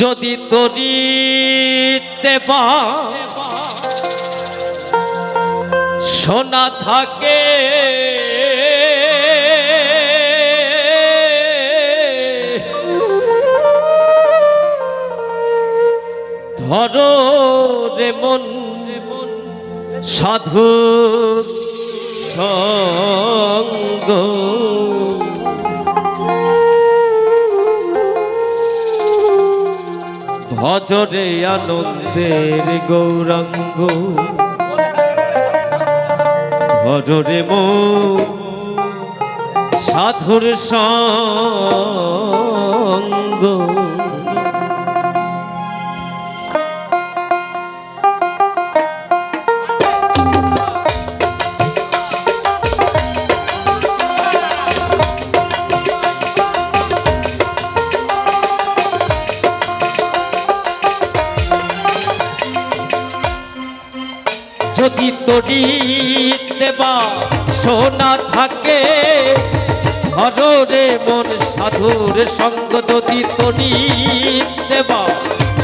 যদি তরি দেবা। সোনা থাকে। ধরো রে মন সাধু সঙ্গ। ভজরে আনন্দের গৌরাঙ্গ। ভজরে মো সাধুর সঙ্গ। দেবা, সোনা থাকে। হররে মন সাধুর সঙ্গ যদি তরি দেবা,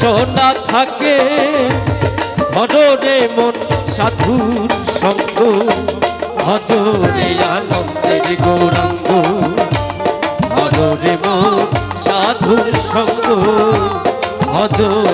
সোনা থাকে। হররে মন সাধুর সঙ্গ। ভজরে আনন্দের গৌরাঙ্গ। হররে মন সাধুর সঙ্গ। ভজরে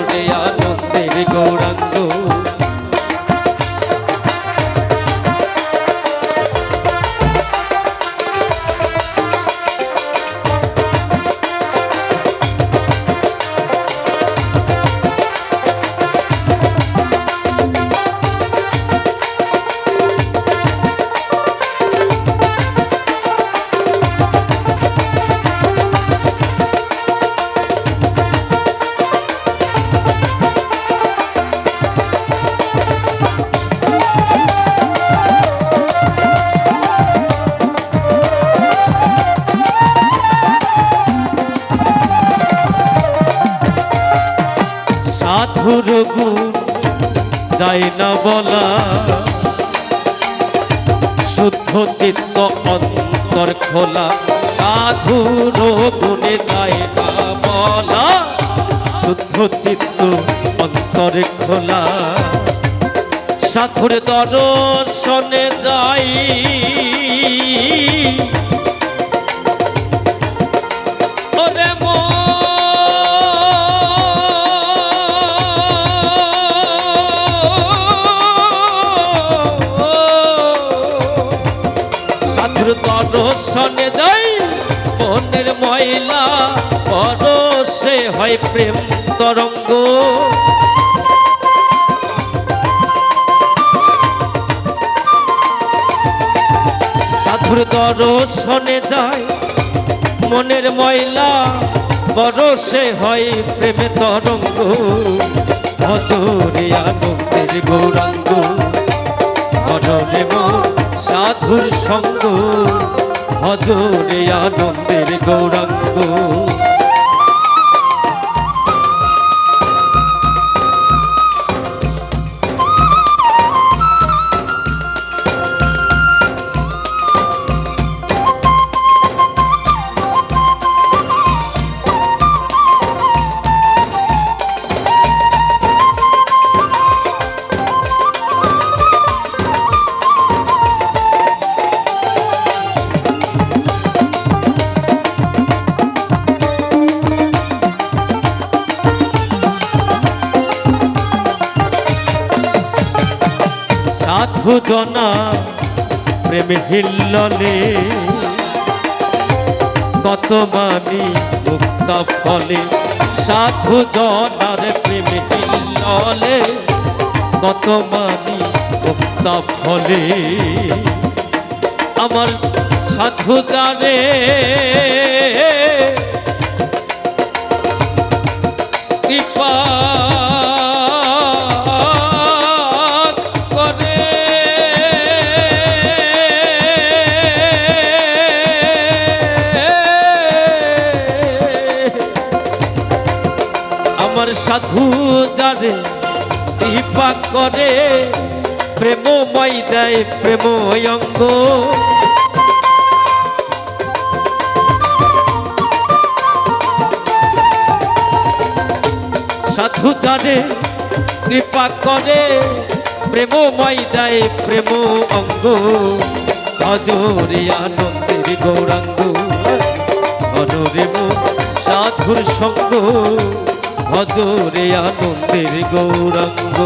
যায় না বলা। শুদ্ধ চিত্ত অন্তর খোলা। সাধুর গুণে যায় না বলা। শুদ্ধ চিত্ত অন্তর খোলা। সাধুর দর্শনে যাই। মনের ময়লা, পরশে হয় প্রেম তরঙ্গ। সাধুর দর্শনে যায় মনের ময়লা, পরশে হয় প্রেমে তরঙ্গ। ভজরে আনন্দের গৌরাঙ্গ সাধুর সঙ্গ। ভজরে আনন্দের গৌরাঙ্গ। সাধু জনা প্রেম হিল্ললে। কত মানি মুক্তা ফলে সাধু জনার প্রেম হিল্ললে। কত মানি মুক্তা ফলে, আমার সাধু জানে। কৃপা সাধু যারে কৃপা করে, প্রেমময় দেয় প্রেম অঙ্গ। সাধু জানে, কৃপা করে, প্রেমময় দেয় প্রেম অঙ্গ। ভজরে আনন্দের গৌরাঙ্গ অনরে মন সাধুর সঙ্গ। ভজরে আনন্দের গৌরাঙ্গ।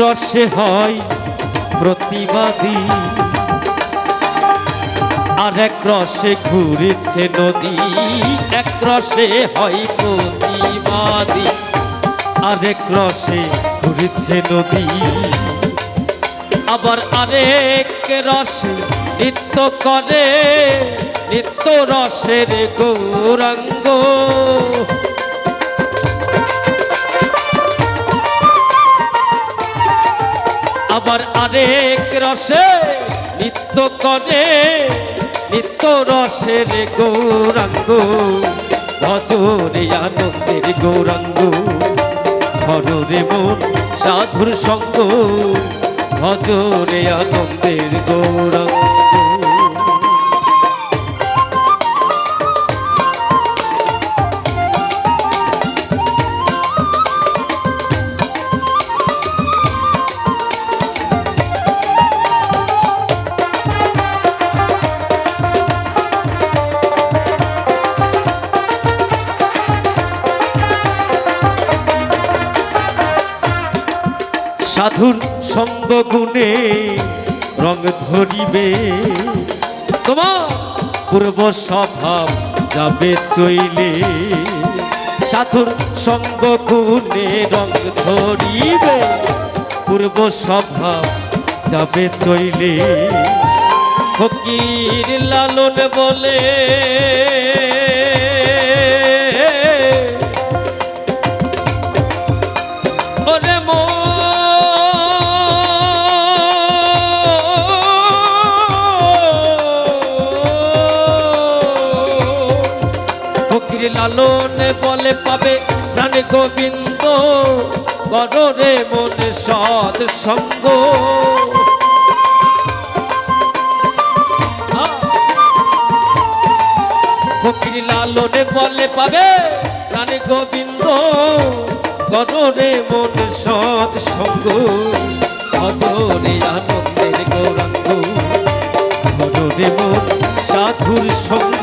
রসে হয় প্রতিবাদী। আর এক রসে ঘুরেছে নদী, এক রসে হয় প্রতিবাদী। আর এক রসে ঘুরেছে নদী, আবার আরেক রসে নৃত্য করে, নিত্য রসের গৌরাঙ্গ। আরেক রসে নিত্য করে নিত্য রসের গৌরাঙ্গ। ভজরে আনন্দের গৌরাঙ্গ হরে মন সাধুর সঙ্গ। ভজরে আনন্দের গৌরাঙ্গ। গুণে রং ধরিবে। তোমার পূর্ব স্বভাব যাবে চইলে, সাধুর সঙ্গ গুণে রং ধরিবে। পূর্ব স্বভাব যাবে চইলে, ফকির লালন বলে ফকির লালন বলে পাবে প্রাণ গোবিন্দ। বড়রে মনে সৎ সঙ্গ। ফকির লালনে বলে পাবে প্রাণে গোবিন্দ। গণরে মন সৎ সঙ্গ। ভজরে আনন্দের গৌরাঙ্গ। গণরে মন সাধুর সঙ্গ।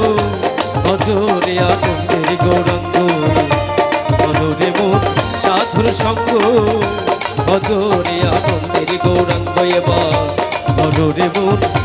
ধরে মন